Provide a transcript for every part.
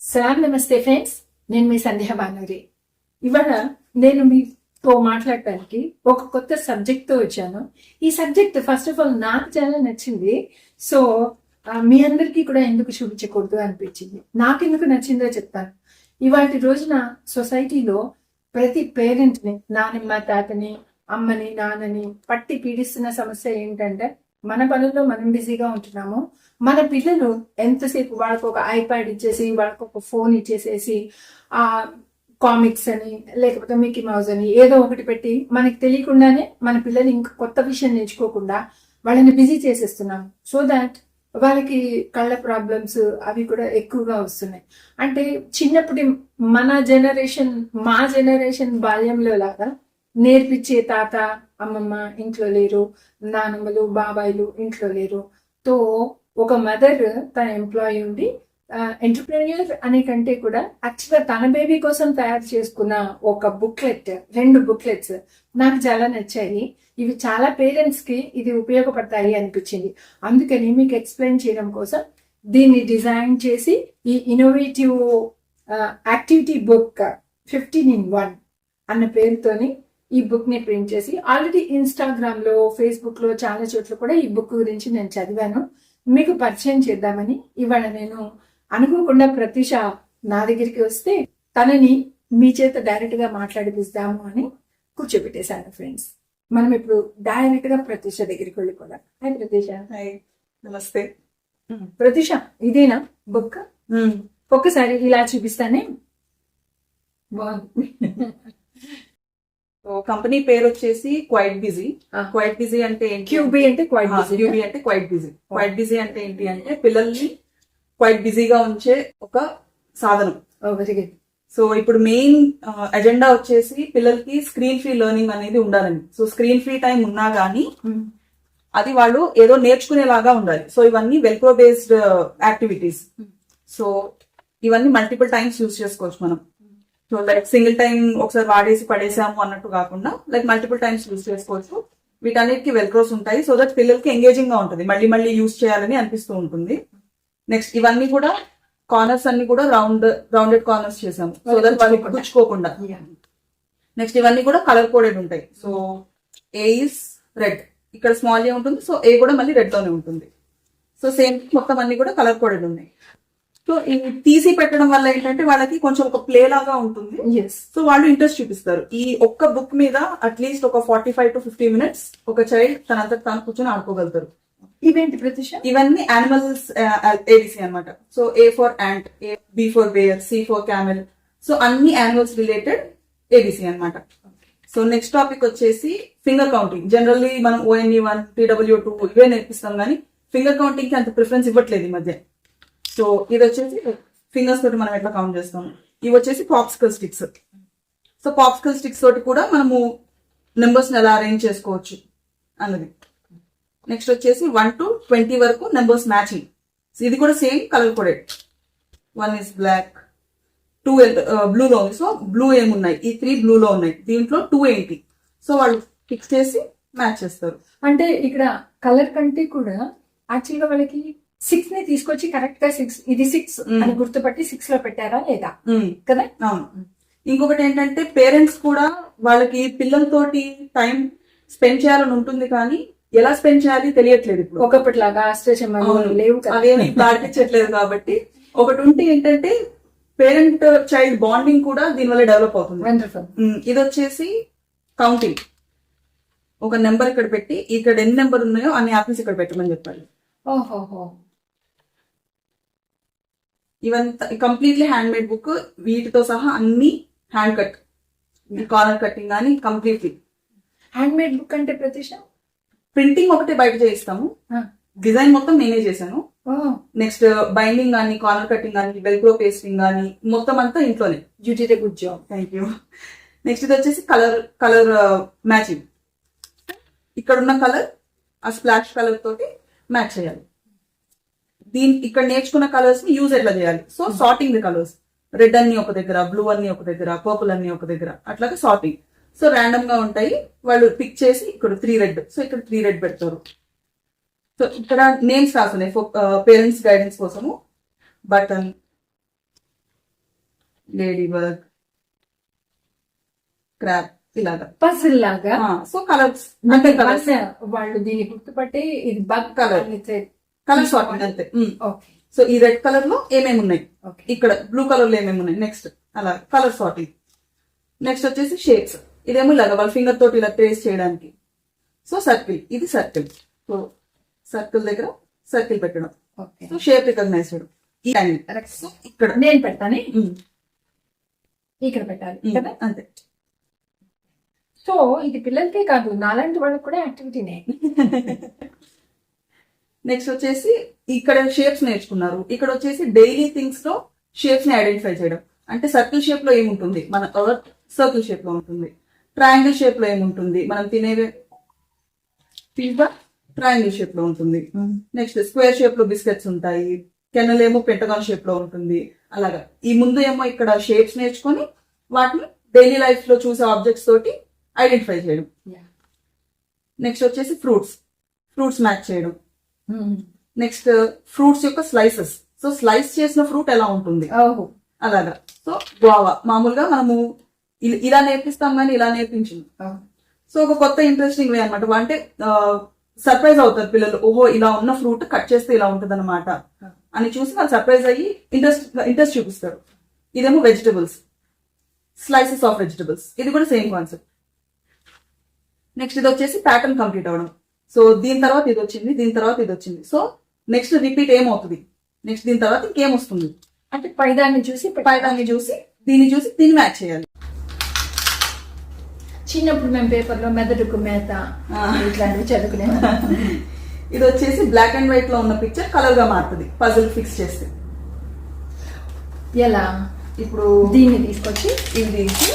Sir నమస్తే friends. నేను మీ సంధ్య బానూరి. ఇవాళ నేను మీతో మాట్లాడటానికి ఒక కొత్త సబ్జెక్ట్తో వచ్చాను. ఈ సబ్జెక్ట్ ఫస్ట్ ఆఫ్ ఆల్ నాకు చాలా నచ్చింది. సో మీ అందరికీ కూడా ఎందుకు చూపించకూడదు అనిపించింది. నాకు ఎందుకు నచ్చిందో చెప్తాను. ఇవాటి రోజున సొసైటీలో ప్రతి పేరెంట్ని నానమ్మ తాతని అమ్మని నాన్నని పట్టి పీడిస్తున్న సమస్య ఏంటంటే మన పనుల్లో మనం బిజీగా ఉంటున్నాము. మన పిల్లలు ఎంతసేపు వాళ్ళకు ఒక ఐప్యాడ్ ఇచ్చేసి వాళ్ళకు ఒక ఫోన్ ఇచ్చేసేసి ఆ కామిక్స్ అని లేకపోతే మికీ మౌజ్ అని ఏదో ఒకటి పెట్టి మనకి తెలియకుండానే మన పిల్లలు ఇంకా కొత్త విషయం నేర్చుకోకుండా వాళ్ళని బిజీ చేసేస్తున్నాం. సో దాట్ వాళ్ళకి కళ్ళ ప్రాబ్లమ్స్ అవి కూడా ఎక్కువగా వస్తున్నాయి. అంటే చిన్నప్పటి మన జనరేషన్ మా జనరేషన్ బాల్యంలో లాగా నేర్పించే తాత అమ్మమ్మ ఇంట్లో లేరు నానమ్మలు బాబాయిలు ఇంట్లో లేరు. తో ఒక మదర్ తన ఎంప్లాయీ ఉండి ఎంటర్ప్రెన్యూర్ అనే కంటే కూడా యాక్చువల్గా తన బేబీ కోసం తయారు చేసుకున్న ఒక బుక్లెట్ రెండు బుక్లెట్స్ నాకు చాలా నచ్చాయి. ఇవి చాలా పేరెంట్స్కి ఇది ఉపయోగపడతాయి అనిపించింది. అందుకని మీకు ఎక్స్ప్లెయిన్ చేయడం కోసం దీన్ని డిజైన్ చేసి ఈ innovative activity book fifteen in one అన్న పేరుతోని ఈ బుక్ని ప్రింట్ చేసి ఆల్రెడీ ఇన్స్టాగ్రామ్లో ఫేస్బుక్లో చాలా చోట్ల కూడా ఈ బుక్ గురించి నేను చదివాను. మీకు పరిచయం చేద్దామని ఇవాళ నేను అనుకోకుండా ప్రతిష నా దగ్గరికి వస్తే తనని మీ చేత డైరెక్ట్గా మాట్లాడిపిస్తాము అని కూర్చోబెట్టేశాను ఫ్రెండ్స్ మనం ఇప్పుడు డైరెక్ట్గా ప్రతిష దగ్గరికి వెళ్ళిపోదాం. హాయ్ ప్రతిష. హాయ్ నమస్తే. ప్రతిష ఇదేనా బుక్? ఒక్కసారి ఇలా చూపిస్తానే? బాగుంది. కంపెనీ పేరు వచ్చేసి క్వైట్ బిజీ. క్వైట్ బిజీ అంటే క్యూబీ అంటే క్వైట్ క్యూబీ అంటే క్వైట్ బిజీ. క్వైట్ బిజీ అంటే ఏంటి అంటే పిల్లల్ని క్వైట్ బిజీగా ఉంచే ఒక సాధనం. సో ఇప్పుడు మెయిన్ ఎజెండా వచ్చేసి పిల్లలకి స్క్రీన్ ఫ్రీ లెర్నింగ్ అనేది ఉండాలని సో స్క్రీన్ ఫ్రీ టైం ఉన్నా గానీ అది వాళ్ళు ఏదో నేర్చుకునేలాగా ఉండాలి. సో ఇవన్నీ వెల్క్రో బేస్డ్ యాక్టివిటీస్. సో ఇవన్నీ మల్టిపుల్ టైమ్స్ యూస్ చేసుకోవచ్చు మనం. సో లైక్ సింగిల్ టైం ఒకసారి వాడేసి పడేసాము అన్నట్టు కాకుండా లైక్ మల్టిపుల్ టైమ్స్ యూస్ చేసుకోవచ్చు. వీటన్నిటికి వెల్క్రోస్ ఉంటాయి. సో దట్ పిల్లలకి ఎంగేజింగ్గా ఉంటుంది. మళ్ళీ మళ్ళీ యూస్ చేయాలని అనిపిస్తూ ఉంటుంది. నెక్స్ట్ ఇవన్నీ కూడా కార్నర్స్ అన్ని కూడా రౌండ్ రౌండెడ్ కార్నర్స్ చేసాము. సో దట్ వాళ్ళకి గుచ్చుకోకుండా. నెక్స్ట్ ఇవన్నీ కూడా కలర్ కోడెడ్ ఉంటాయి. సో ఏ ఇస్ రెడ్ ఇక్కడ స్మాల్ ఏ ఉంటుంది. సో ఏ కూడా మళ్ళీ రెడ్లోనే ఉంటుంది. సో సేమ్ మొత్తం అన్ని కూడా కలర్ కోడెడ్ ఉన్నాయి. సో తీసి పెట్టడం వల్ల ఏంటంటే వాళ్ళకి కొంచెం ఒక ప్లే లాగా ఉంటుంది. ఎస్ సో వాళ్ళు ఇంట్రెస్ట్ చూపిస్తారు. ఈ ఒక్క బుక్ మీద అట్లీస్ట్ ఒక forty five to fifty minutes ఒక చైల్డ్ తనంతట తాను కూర్చొని ఆడుకోగలుగుతారు. ఇవేంటి ప్రతిష ఇవన్నీ యానిమల్స్ ఏబిసి అన్నమాట. So A for ant A B for bear C for camel so అన్ని యానిమల్స్ రిలేటెడ్ ఏబిసి అన్నమాట. సో నెక్స్ట్ టాపిక్ వచ్చేసి ఫింగర్ కౌంటింగ్ జనరల్లీ మనం ఓఎన్ఈ వన్ టీడబ్ల్యూ టూ ఇవే నేర్పిస్తాం కానీ ఫింగర్ కౌంటింగ్కి అంత ప్రిఫరెన్స్ ఇవ్వట్లేదు ఈ మధ్య. సో ఇది వచ్చేసి ఫింగర్స్ తోటి మనం ఎట్లా కౌంట్ చేస్తాం? ఇవి వచ్చేసి popsicle sticks so popsicle sticks తోటి కూడా మనము నెంబర్స్ ఎలా అరేంజ్ చేసుకోవచ్చు అన్నది. నెక్స్ట్ వచ్చేసి వన్ టు ట్వంటీ వరకు నెంబర్స్ మ్యాచింగ్ ఇది కూడా same colour coded one is black two బ్లూలో ఉంది. సో బ్లూ ఏమున్నాయి? ఈ త్రీ బ్లూలో ఉన్నాయి. దీంట్లో టూ ఏంటి? సో వాళ్ళు ఫిక్స్ చేసి మ్యాచ్ చేస్తారు. అంటే ఇక్కడ కలర్ కంటే కూడా యాక్చువల్గా వాళ్ళకి సిక్స్ని తీసుకొచ్చి కరెక్ట్గా సిక్స్ ఇది సిక్స్. అని గుర్తుపట్టి సిక్స్లో పెట్టారా లేదా? కదా? అవును. ఇంకొకటి ఏంటంటే పేరెంట్స్ కూడా వాళ్ళకి పిల్లలతోటి టైం స్పెండ్ చేయాలని ఉంటుంది కానీ ఎలా స్పెండ్ చేయాలి తెలియట్లేదు ఇప్పుడు. ఒకప్పటిలాగా అవును. లేవు అవేమి ఆడిపించట్లేదు కాబట్టి. ఒకటి ఉంటే ఏంటంటే పేరెంట్ చైల్డ్ బాండింగ్ కూడా దీనివల్ల డెవలప్ అవుతుంది. ఇది వచ్చేసి కౌంటింగ్. ఒక నెంబర్ ఇక్కడ పెట్టి ఇక్కడ ఎన్ని నెంబర్ ఉన్నాయో అన్ని యాపిల్స్ ఇక్కడ పెట్టమని చెప్పాలి. ఓహోహో. ఇవంతా కంప్లీట్లీ హ్యాండ్ మేడ్ బుక్. వీటితో సహా అన్ని హ్యాండ్ కట్ కార్నర్ కటింగ్ కానీ కంప్లీట్లీ. హ్యాండ్ మేడ్ బుక్ అంటే ప్రతిష ప్రింటింగ్ ఒకటే బయట చేయిస్తాము. డిజైన్ మొత్తం నేనే చేశాను. నెక్స్ట్ బైండింగ్ కానీ కార్నర్ కటింగ్ కానీ వెల్క్రో పేస్టింగ్ కానీ మొత్తం అంతా ఇంట్లోనే. You a good job thank you next ఇది వచ్చేసి కలర్ కలర్ మ్యాచింగ్. ఇక్కడ ఉన్న కలర్ ఆ స్ప్లాష్ కలర్ తోటి మ్యాచ్ చేయాలి. దీని ఇక్కడ నేర్చుకున్న కలర్స్ని యూజ్ ఎట్లా చేయాలి? So sorting the colours red అన్ని ఒక దగ్గర బ్లూ అన్ని ఒక దగ్గర పర్పుల్ అన్ని ఒక దగ్గర. అట్లాగే సార్టింగ్ సో ర్యాండమ్గా ఉంటాయి. వాళ్ళు పిక్ చేసి ఇక్కడ త్రీ రెడ్ సో ఇక్కడ త్రీ రెడ్ పెడతారు. సో ఇక్కడ నేమ్స్ రాసున్నాయి. పేరెంట్స్ గైడెన్స్ కోసము. బటన్ లేడీ బర్గ్ క్రాప్ ఇలాగా. పజిల్ లాగా? సో కలర్స్ అంటే కలర్స్ వాళ్ళు దీన్ని గుర్తుపట్టి ఇది బగ్ Colour. కలర్స్ వాటిని అంతే. ఓకే. సో ఈ రెడ్ కలర్లో ఏమేమి ఉన్నాయి? ఇక్కడ బ్లూ కలర్లో ఏమేమి ఉన్నాయి? నెక్స్ట్. అలా కలర్ సార్టింగ్ నెక్స్ట్ వచ్చేసి షేప్స్. ఇదేమో ఇలాగ వాళ్ళ ఫింగర్ తోటి ఇలా ట్రేస్ చేయడానికి. So circle. ఇది సర్కిల్. సో సర్కిల్ దగ్గర సర్కిల్ పెట్టడం. ఓకే. సో షేప్ రికగ్నైజ్ చేయడం. ఇక్కడ. నేను పెడతానే? ఇక్కడ పెట్టాలి. కదా? అంతే. సో ఇది పిల్లలకే కాదు నాలాంటి వాళ్ళకి కూడా యాక్టివిటీనే నెక్స్ట్ వచ్చేసి ఇక్కడ షేప్స్ నేర్చుకున్నారు. ఇక్కడ వచ్చేసి డైలీ థింగ్స్లో షేప్స్ని ఐడెంటిఫై చేయడం. అంటే సర్కిల్ షేప్లో ఏముంటుంది? మన ఎర్త్ సర్కిల్ షేప్లో ఉంటుంది. ట్రయాంగిల్ షేప్లో ఏముంటుంది? మనం తినేవే పిజ్జా ట్రయాంగిల్ షేప్లో ఉంటుంది. నెక్స్ట్ స్క్వేర్ షేప్లో బిస్కెట్స్ ఉంటాయి. కెనల్ ఏమో పెంటగాన్ షేప్లో ఉంటుంది. అలాగా. ఈ ముందు ఏమో ఇక్కడ షేప్స్ నేర్చుకొని వాటిని డైలీ లైఫ్లో చూసే ఆబ్జెక్ట్స్ తోటి ఐడెంటిఫై చేయడం. నెక్స్ట్ వచ్చేసి ఫ్రూట్స్. ఫ్రూట్స్ మ్యాచ్ చేయడం. నెక్స్ట్ ఫ్రూట్స్ యొక్క స్లైసెస్ సో స్లైస్ చేసిన ఫ్రూట్ ఎలా ఉంటుంది? ఓహో. అలాగా. సో గోవా మామూలుగా మనము ఇలా నేర్పిస్తాం కానీ ఇలా నేర్పించింది సో ఒక కొత్త ఇంట్రెస్టింగ్ వే అనమాట అంటే సర్ప్రైజ్ అవుతారు పిల్లలు. ఓహో ఇలా ఉన్న ఫ్రూట్ కట్ చేస్తే ఇలా ఉంటది అని చూసి వాళ్ళు సర్ప్రైజ్ అయ్యి ఇంట్రెస్ట్ ఇంట్రెస్ట్ చూపిస్తారు. ఇదేమో వెజిటబుల్స్ స్లైసెస్ ఆఫ్ వెజిటబుల్స్ ఇది కూడా సేమ్ కాన్సెప్ట్ నెక్స్ట్ ఇది వచ్చేసి ప్యాటర్న్ కంప్లీట్ అవ్వడం. సో దీని తర్వాత ఇది వచ్చింది దీని తర్వాత ఇది వచ్చింది. సో నెక్స్ట్ రిపీట్ ఏమవుతుంది? నెక్స్ట్ దీని తర్వాత ఇంకేం వస్తుంది అంటే పైదాన్ని చూసి. పైదాన్ని చూసి దీన్ని చూసి దీన్ని మ్యాచ్ చేయాలి. చిన్నప్పుడు మేము పేపర్లో మెదడుకు మేత. ఇట్లాంటివి చదువుకునే ఇది వచ్చేసి బ్లాక్ అండ్ వైట్లో ఉన్న పిక్చర్ కలర్గా మారుతుంది పజిల్ ఫిక్స్ చేస్తే. ఎలా? ఇప్పుడు దీన్ని తీసుకొచ్చి ఇవి తీసి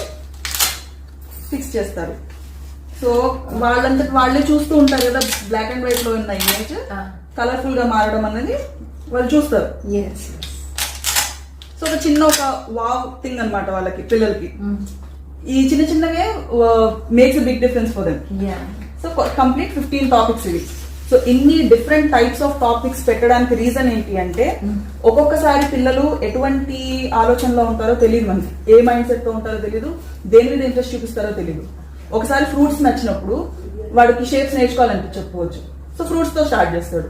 ఫిక్స్ చేస్తారు. సో వాళ్ళంతటి వాళ్ళే చూస్తూ ఉంటారు కదా బ్లాక్ అండ్ వైట్లో ఉన్న ఇమేజ్ కలర్ఫుల్గా మారడం అనేది వాళ్ళు చూస్తారు. సో ఒక చిన్న ఒక వావ్ థింగ్ అన్నమాట వాళ్ళకి పిల్లలకి. ఈ చిన్న చిన్నవే makes big difference for them so complete fifteen topics ఇవి. సో ఇన్ని డిఫరెంట్ టైప్స్ ఆఫ్ టాపిక్స్ పెట్టడానికి రీజన్ ఏంటి అంటే ఒక్కొక్కసారి పిల్లలు ఎటువంటి ఆలోచనలో ఉంటారో తెలియదు మనకి. ఏ మైండ్ సెట్తో ఉంటారో తెలియదు దేని మీద ఇంట్రెస్ట్ చూపిస్తారో తెలియదు ఒకసారి ఫ్రూట్స్ నచ్చినప్పుడు వాడికి షేప్స్ నేర్చుకోవాలనిపించకపోవచ్చు సో ఫ్రూట్స్తో స్టార్ట్ చేస్తాడు.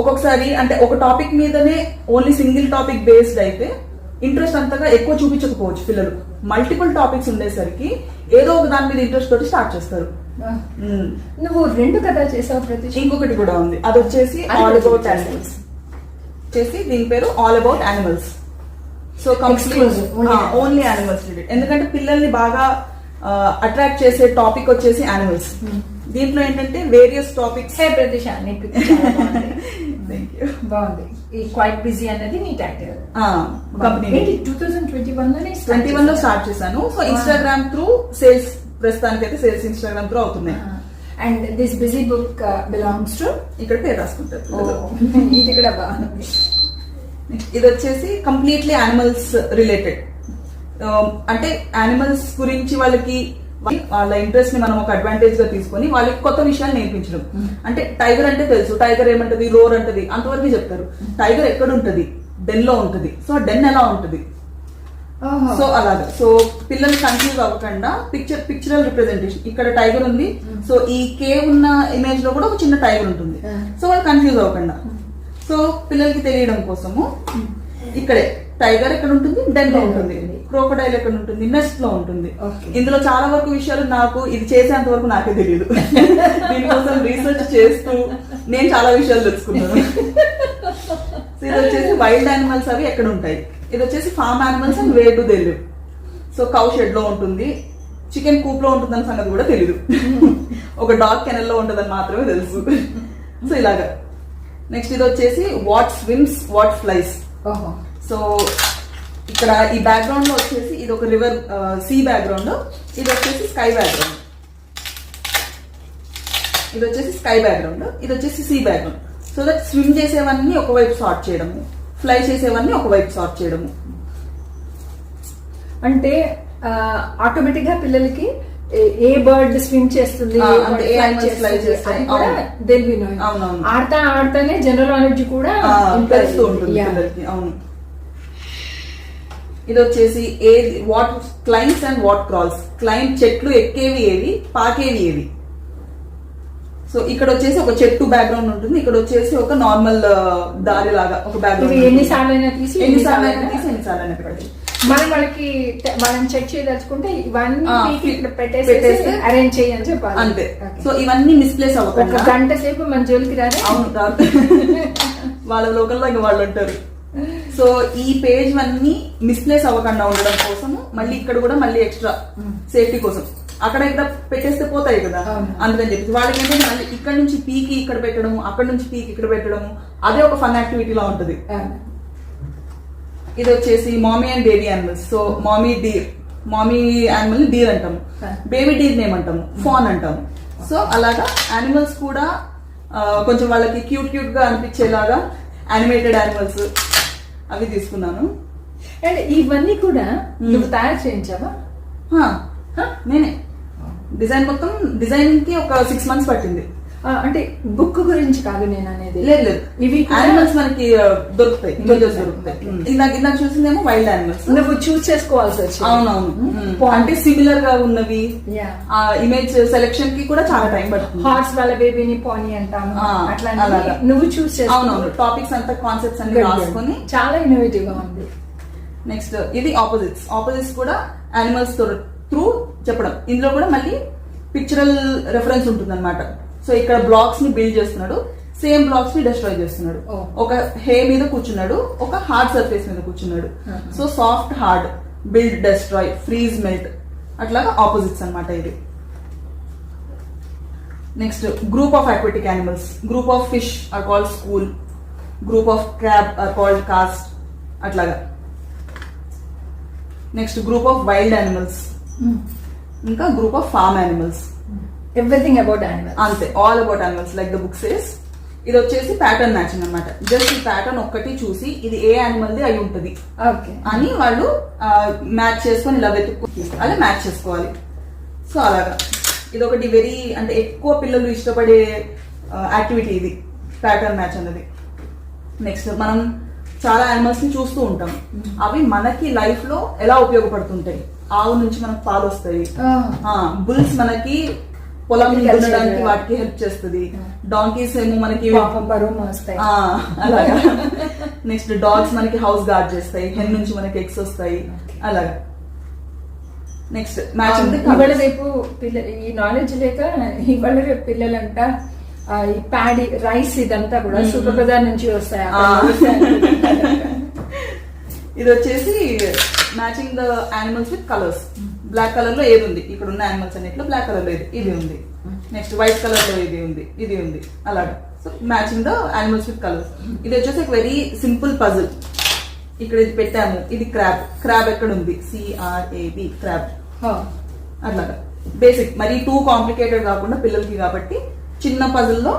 ఒక్కొక్కసారి అంటే ఒక టాపిక్ మీదనే ఓన్లీ సింగిల్ టాపిక్ బేస్డ్ అయితే ఇంట్రెస్ట్ అంతగా ఎక్కువ చూపించకపోవచ్చు పిల్లలు. మల్టిపుల్ టాపిక్స్ ఉండేసరికి ఏదో ఒక దాని మీద ఇంట్రెస్ట్ తోటి స్టార్ట్ చేస్తారు. నువ్వు రెండు కదా చేసావు ప్రతి ఇంకొకటి కూడా ఉంది. అది వచ్చేసి ఆల్ అబౌట్. యానిమల్స్ వచ్చేసి దీని పేరు all about animals so animals. Only animals ఎందుకంటే పిల్లల్ని బాగా అట్రాక్ట్ చేసే టాపిక్ వచ్చేసి యానిమల్స్ దీంట్లో ఏంటంటే వేరియస్ టాపిక్స్ హే ప్రతిష నీ picture చాలా బాగుంది. ఈ క్వైట్ బిజీ అనేది నీ title company two thousand twenty వన్లోనే twenty వన్లో స్టార్ట్ చేశాను. సో ఇన్స్టాగ్రామ్ త్రూ సేల్స్ ప్రస్తుతానికి అయితే సేల్స్ ఇన్స్టాగ్రామ్ త్రూ అవుతున్నాయి. And this busy book belongs to ఇక్కడ పేరు రాసుకుంటారు. ఇది కూడా బాగుంది. ఇది వచ్చేసి కంప్లీట్లీ యానిమల్స్ రిలేటెడ్ అంటే యానిమల్స్ గురించి వాళ్ళకి వాళ్ళ ఇంట్రెస్ట్ని మనం ఒక అడ్వాంటేజ్గా తీసుకొని వాళ్ళకి కొత్త విషయాలు నేర్పించడం. అంటే టైగర్ అంటే తెలుసు. టైగర్ ఏమంటది? రోర్ అంటది. అంతవరకు చెప్తారు. టైగర్ ఎక్కడ ఉంటది డెన్లో ఉంటది. సో డెన్ ఎలా ఉంటది. సో అలాగా. సో పిల్లలు కన్ఫ్యూజ్ అవ్వకుండా పిక్చర్ పిక్చరల్ రిప్రజెంటేషన్ ఇక్కడ టైగర్ ఉంది. సో ఈ కేవ్ ఉన్న ఇమేజ్లో కూడా ఒక చిన్న టైగర్ ఉంటుంది. సో వాళ్ళు కన్ఫ్యూజ్ అవ్వకుండా. సో పిల్లలకి తెలియడం కోసము ఇక్కడే. టైగర్ ఎక్కడ ఉంటుంది? డెన్లో ఉంటుంది. క్రోకడైల్ ఎక్కడ ఉంటుంది? నెస్ట్లో ఉంటుంది. ఇందులో చాలా వరకు విషయాలు నాకు ఇది చేసేంత వరకు నాకే తెలియదు దీనికోసం రీసెర్చ్ చేస్తూ నేను చాలా విషయాలు తెలుసుకున్నాను. సో ఇది వచ్చేసి వైల్డ్ యానిమల్స్ అవి ఎక్కడ ఉంటాయి? ఇది వచ్చేసి farm animals and way to తెలియదు సో కౌ షెడ్లో ఉంటుంది. చికెన్ కూప్లో ఉంటుందని సంగతి కూడా తెలియదు ఒక డాగ్ కెనల్లో ఉంటుందని మాత్రమే తెలుసు. సో ఇలాగా. నెక్స్ట్ ఇది వచ్చేసి what swims what flies so ఇక్కడ ఈ బ్యాక్గ్రౌండ్లో వచ్చేసి ఇది ఒక రివర్ సీ బ్యాక్గ్రౌండ్ ఇది వచ్చేసి స్కై బ్యాక్గ్రౌండ్ ఇది వచ్చేసి స్కై బ్యాక్గ్రౌండ్ ఇది వచ్చేసి sea background so that swim చేసేవన్నీ ఒకవైపు సార్ట్ చేయడము. ఫ్లై చేసేవన్నీ ఒకవైపు సార్ట్ చేయడము. అంటే ఆటోమేటిక్గా పిల్లలకి ఏ- బర్డ్ స్విమ్ చేస్తుంది. ఆడతా ఆడతానే జనరల్ నాలెడ్జ్ కూడా ఉంటుంది. అవును. ఇది వచ్చేసి a what climbs and what crawls climb చెట్లు ఎక్కేవి ఏవి పాకేవి ఏవి. సో ఇక్కడ వచ్చేసి ఒక చెట్టు బ్యాక్గ్రౌండ్ ఉంటుంది. ఇక్కడ వచ్చేసి ఒక నార్మల్ దారి లాగా ఒక బ్యాక్గ్రౌండ్ ఎన్నిసార్లు అయినా తీసి ఎన్నిసార్లు అయినా తీసి ఎన్నిసార్లు అయినా పెట్టండి మనం వాళ్ళకి తె- మనం చెక్ చేయదలుచుకుంటే ఇవన్నీ ఇక్కడ పెట్టేసి అరేంజ్ చేయని చెప్పాలి. అంతే. సో ఇవన్నీ మిస్ప్లేస్ ఒక అవ్వకుండా గంట సేపు మన జోలికి రారే అవును వాళ్ళ లోకల్లో ఇంకా వాళ్ళు ఉంటారు. సో ఈ పేజ్ అన్ని మిస్ప్లేస్ అవ్వకుండా ఉండడం కోసం మళ్ళీ ఇక్కడ కూడా మళ్ళీ ఎక్స్ట్రా సేఫ్టీ కోసం. అక్కడ ఇక్కడ పెట్టేస్తే పోతాయి కదా. అందుకని చెప్పి వాళ్ళకి ఏంటంటే మళ్ళీ ఇక్కడ నుంచి పీకి ఇక్కడ పెట్టడము అక్కడ నుంచి పీకి ఇక్కడ పెట్టడము అదే ఒక ఫన్ యాక్టివిటీ లా ఉంటది. ఇది వచ్చేసి mummy and baby animals so mummy deer mummy animal deer అంటాము. బేబీ డీర్ నేమ్ అంటాము. ఫాన్ అంటాము. సో అలాగా యానిమల్స్ కూడా కొంచెం వాళ్ళకి క్యూట్ క్యూట్గా అనిపించేలాగా యానిమేటెడ్ యానిమల్స్ అవి తీసుకున్నాను. అండ్ ఇవన్నీ కూడా నువ్వు తయారు చేయించావా? నేనే. డిజైన్ మొత్తం డిజైనింగ్కి ఒక సిక్స్ మంత్స్ పట్టింది. అంటే బుక్ గురించి కాదు నేను అనేది. లేదు లేదు. ఇవి యానిమల్స్ మనకి దొరుకుతాయి. దొరుకుతాయి. ఇందాక ఇందాక చూసిందేమో వైల్డ్ యానిమల్స్ నువ్వు చూస్ చేసుకోవాల్సి వచ్చింది. అవునవును. Pond. అంటే సిమిలర్గా ఉన్నవి. ఇమేజ్ సెలెక్షన్కి కూడా చాలా టైం పడుతుంది. హార్స్ వాళ్ళ బేబీని పోనీ అంటాము. అట్లా. నువ్వు చూస్ అవునవును. టాపిక్స్ అంతా కాన్సెప్ట్స్ అన్ని రాసుకొని చాలా ఇన్నోవేటివ్గా ఉంది. నెక్స్ట్ ఇది ఆపోజిట్స్ ఆపోజిట్స్ కూడా యానిమల్స్ త్రూ చెప్పడం. ఇందులో కూడా మళ్ళీ పిక్చరల్ రెఫరెన్స్ ఉంటుంది అనమాట సో ఇక్కడ బ్లాక్స్ని బిల్డ్ చేస్తున్నాడు. సేమ్ బ్లాక్స్ని డిస్ట్రాయ్ చేస్తున్నాడు. ఒక హే మీద కూర్చున్నాడు ఒక హార్డ్ సర్ఫేస్ మీద కూర్చున్నాడు. So soft hard build destroy freeze melt అట్లాగా ఆపోజిట్స్ అన్నమాట ఇది. Next group of aquatic animals group of fish are called school. Group of crab are called cast అట్లాగా. Next group of wild animals. ఇంకా group of farm animals. Everything about animal అంతే all about animals like the book says ఇది వచ్చేసి pattern matching అన్నమాట. Just ఈ pattern ఒక్కటి చూసి ఇది ఏ యానిమల్ ది అయి ఉంటది. ఓకే అని వాళ్ళు మ్యాచ్ చేసుకొని ఇలా వెతుక్కు అలా మ్యాచ్ చేసుకోవాలి. సో అలాగా. ఇది ఒకటి వెరీ అంటే ఎక్కువ పిల్లలు ఇష్టపడే యాక్టివిటీ ఇది. ప్యాటర్న్ మ్యాచ్ అన్నది. నెక్స్ట్ మనం చాలా యానిమల్స్ని చూస్తూ ఉంటాం. అవి మనకి లైఫ్లో ఎలా ఉపయోగపడుతుంటాయి? ఆవు నుంచి మనకు పాలు వస్తాయి. బుల్స్ మనకి పొలం. దున్నడానికి వాటికి హెల్ప్ చేస్తుంది. డాంకీస్ ఏమో మనకి అలాగా. నెక్స్ట్ డాగ్స్ మనకి హౌస్ గార్డ్ చేస్తాయి. హెన్ నుంచి మనకి ఎగ్స్ వస్తాయి. అలాగా. నెక్స్ట్ మ్యాచింగ్ ఇవాళ రేపు పిల్ల ఈ నాలెడ్జ్ లేక ఇవాళ రేపు పిల్లలంట ఈ ప్యాడీ రైస్ ఇదంతా కూడా సుఖప్రదాన్ నుంచి వస్తాయి. ఆ. అక్కడ ఇది వచ్చేసి matching the animals with colours black కలర్లో ఏది ఉంది? ఇక్కడ ఉన్న యానిమల్స్ అన్నిట్లో బ్లాక్ కలర్లో ఇది ఉంది. నెక్స్ట్ వైట్ కలర్లో ఇది ఉంది. ఇది ఉంది. అలాగా. So matching the animals with colours ఇది వచ్చేసి ఒక వెరీ సింపుల్ పజిల్ ఇక్కడ ఇది పెట్టాము. ఇది క్రాబ్ క్రాబ్ ఎక్కడ ఉంది? C R A B crab. అట్లాగా. బేసిక్ మరి టూ కాంప్లికేటెడ్ కాకుండా పిల్లలకి కాబట్టి చిన్న పజిల్లో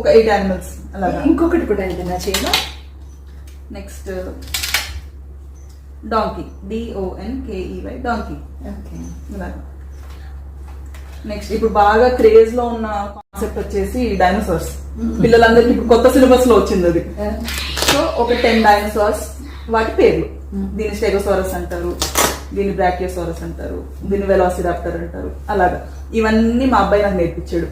ఒక ఎయిట్ యానిమల్స్ అలాగా. ఇంకొకటి కూడా ఇది నా చేయడం next donkey D O N K E Y donkey next ఇప్పుడు బాగా క్రేజ్లో ఉన్న కాన్సెప్ట్ వచ్చేసి డైనోసార్స్ పిల్లలందరికీ ఇప్పుడు కొత్త సిలబస్లో వచ్చింది అది. సో ఒక టెన్ డైనోసార్స్ వాటి పేర్లు. దీని స్టెగోసారస్ అంటారు దీని బ్రాకియోసారస్ అంటారు దీని వెలాసిరాప్టర్ అంటారు అలాగా. ఇవన్నీ మా అబ్బాయి నాకు నేర్పించాడు.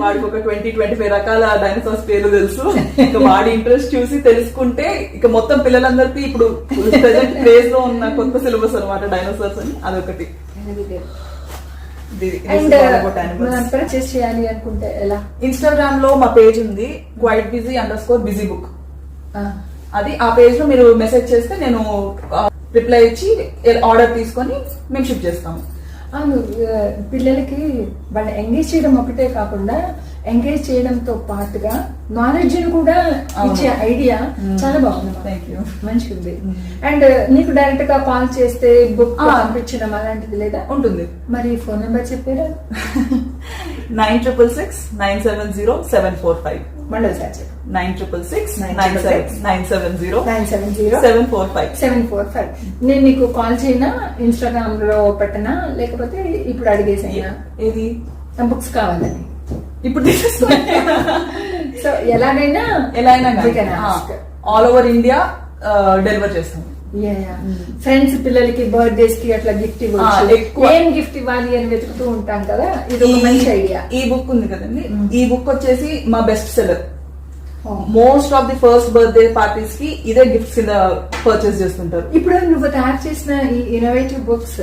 వాడికి ఒక ట్వంటీ ట్వంటీ ఫైవ్ రకాల డైనోసార్స్ పేర్లు తెలుసు. ఇక వాడి ఇంట్రెస్ట్ చూసి తెలుసుకుంటే ఇక మొత్తం పిల్లలందరికీ ఇప్పుడు ప్రెసెంట్ క్రేజ్లో ఉన్న కొత్త సిలబస్ అన్నమాట డైనోసార్స్ అని. అదొకటి. అండ్ మనం పర్చేస్ చేయాలి అనుకుంటే ఎలా? ఇన్స్టాగ్రామ్లో మా పేజ్ ఉంది quite busy underscore busy book అది ఆ పేజ్లో మీరు మెసేజ్ చేస్తే నేను రిప్లై ఇచ్చి ఆర్డర్ తీసుకొని మేము షిప్ చేస్తాము. అవును పిల్లలకి వాళ్ళని ఎంగేజ్ చేయడం ఒకటే కాకుండా ఎంగేజ్ చేయడంతో పాటుగా నాలెడ్జ్ కూడా ఇచ్చే ఐడియా చాలా బాగుంది థ్యాంక్ యూ మంచిగుంది. అండ్ నీకు డైరెక్ట్గా కాల్ చేస్తే బుక్. పంపించడం అలాంటిది లేదా? ఉంటుంది. మరి ఫోన్ నెంబర్ చెప్పారా? Nine triple six nine seven zero seven four five మళ్ళీ ఒకసారి చెప్పు nine triple six nine seven. Nine seven zero nine seven zero. Seven four five. Seven four five. నేను నీకు కాల్ చేయనా? ఇన్స్టాగ్రామ్లో పెట్టనా? లేకపోతే ఇప్పుడు అడిగేసైనా? ఏది? బుక్స్ కావాలని. ఇప్పుడు సో ఎలాగైనా ఎలా అయినా. ఆల్ ఓవర్ ఇండియా డెలివర్ చేస్తాం ఫ్రెండ్స్ పిల్లలకి బర్త్డేస్కి అట్లా గిఫ్ట్ ఇవ్వచ్చు. ఏం గిఫ్ట్ ఇవ్వాలి అని వెతుకుతూ ఉంటాం కదా? ఇది ఒక మంచి ఐడియా ఈ బుక్ ఉంది కదండి. ఈ బుక్ వచ్చేసి మా best seller most of the first birthday పార్టీస్కి ఇదే గిఫ్ట్స్ కింద పర్చేస్ చేస్తుంటారు. ఇప్పుడు నువ్వు తయారు చేసిన ఈ ఇన్నోవేటివ్ బుక్స్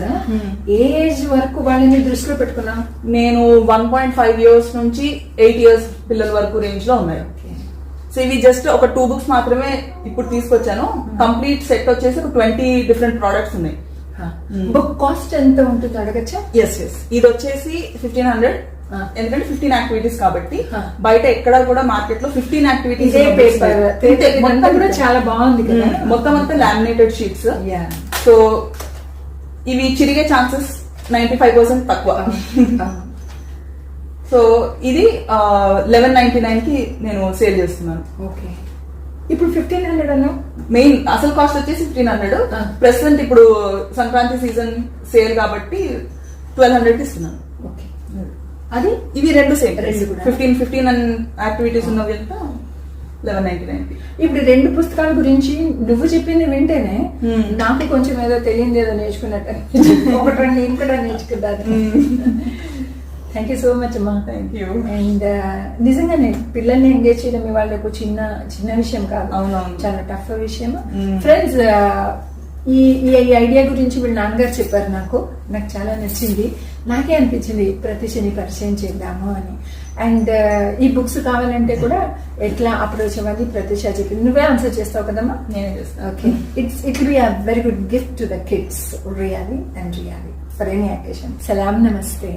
ఏ ఏజ్ వరకు వాళ్ళని దృష్టిలో పెట్టుకున్నావు? నేను వన్ పాయింట్ ఫైవ్ ఇయర్స్ నుంచి ఎయిట్ ఇయర్స్ పిల్లల వరకు రేంజ్లో ఉన్నాయి సో ఇవి జస్ట్ ఒక టూ బుక్స్ మాత్రమే ఇప్పుడు తీసుకొచ్చాను. కంప్లీట్ సెట్ వచ్చేసి ఒక ట్వంటీ డిఫరెంట్ ప్రోడక్ట్స్ ఉన్నాయి. బుక్ కాస్ట్ ఎంత ఉంటుంది అడగచ్చా? ఎస్ ఎస్ ఇది వచ్చేసి ఫిఫ్టీన్ హండ్రెడ్. ఎందుకంటే ఫిఫ్టీన్ యాక్టివిటీస్ కాబట్టి. బయట ఎక్కడ కూడా మార్కెట్లో ఫిఫ్టీన్ యాక్టివిటీస్ ఇదంతా కూడా చాలా బాగుంది కదా. మొత్తం అంతా లామినేటెడ్ షీట్స్. సో ఇవి చిరిగే ఛాన్సెస్ నైన్టీ ఫైవ్ పర్సెంట్ తక్కువ. సో ఇది లెవెన్ నైన్టీ నైన్కి నేను సేల్ చేస్తున్నాను. ఓకే. ఇప్పుడు ఫిఫ్టీన్ హండ్రెడ్ అన్నావు మెయిన్ అసలు కాస్ట్ వచ్చేసి ఫిఫ్టీన్ హండ్రెడ్. ప్రెసెంట్ ఇప్పుడు సంక్రాంతి సీజన్ సేల్ కాబట్టి ట్వెల్వ్ హండ్రెడ్కి ఇస్తున్నాను. ఓకే. అది ఇవి రెండు same. Fifteen fifteen and activities ఉన్నవి ఎంత? లెవెన్ నైన్టీ నైన్ ఇప్పుడు రెండు పుస్తకాల గురించి నువ్వు చెప్పింది వింటేనే. నాకు కొంచెం ఏదో తెలియదు ఏదో నేర్చుకున్నట్టు ఒకటి రెండు కూడా నేర్చుకున్నాను థ్యాంక్ యూ సో మచ్ అమ్మా థ్యాంక్ యూ అండ్ నిజంగానే పిల్లల్ని ఎంగేజ్ చేయడం ఇవాళ ఒక చిన్న చిన్న విషయం కాదు. అవునవును. చాలా టఫ్ విషయం. ఫ్రెండ్స్ ఈ ఈ ఈ ఐడియా గురించి వీళ్ళ నాన్నగారు చెప్పారు నాకు. నాకు చాలా నచ్చింది. నాకే అనిపించింది ప్రతిశని పరిచయం చేద్దాము అని. అండ్ ఈ బుక్స్ కావాలంటే కూడా ఎట్లా అప్రోచ్ అవ్వాలి ప్రతిష చెప్పింది నువ్వే ఆన్సర్ చేస్తావు కదమ్మా? నేనే చేస్తాను okay. It's it be a very good gift to the kids really and really for any occasion సలాం నమస్తే